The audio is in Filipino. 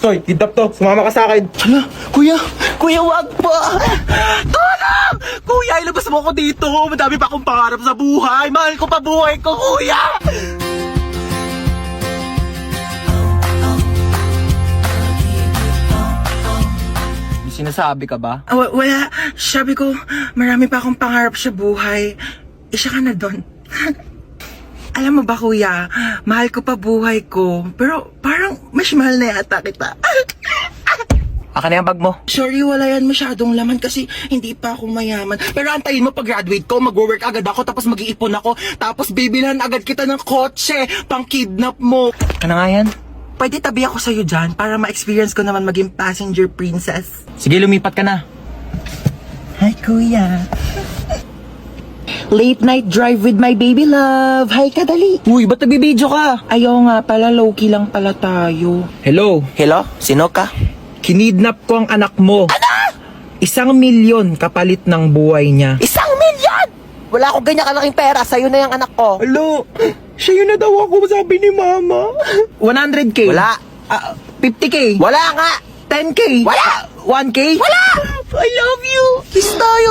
Stoy, kidnap to. Sumama ka sa akin. Hala, kuya, kuya, wag po. Tulong! Kuya, ilabas mo ako dito. Madami pa akong pangarap sa buhay. Mahal ko pa buhay ko, kuya! May sinasabi ka ba? Ah, wa- wala. Sabi ko, marami pa akong pangarap sa buhay. Isa ka na doon. Alam mo ba, kuya, mahal ko pa buhay ko. Pero parang mas mahal na yata kita. Aka na yung bag mo. Sorry, wala yan masyadong laman kasi hindi pa ako mayaman. Pero antayin mo pag-graduate ko, mag-work agad ako, tapos mag-iipon ako, tapos bibilhan agad kita ng kotse, pang kidnap mo. Ano nga yan? Pwede tabi ako sa'yo dyan para ma-experience ko naman maging passenger princess. Sige, lumipat ka na. Hi, kuya. Late night drive with my baby love. Hi, kadali. Uy, ba't nagbibideo ka? Ayaw nga pala, low-key lang pala tayo. Hello, Hello? Sino ka? kinidnap ko ang anak mo. Ano? Isang milyon kapalit ng buhay niya. Isang milyon! Wala akong ganyan kalaking pera, sa'yo na yung anak ko. Hello, siya yun na daw ako, sabi ni mama. 100k? Wala. Ah, 50k? Wala nga! 10k? Wala! 1k? Wala! I love you! Kiss tayo!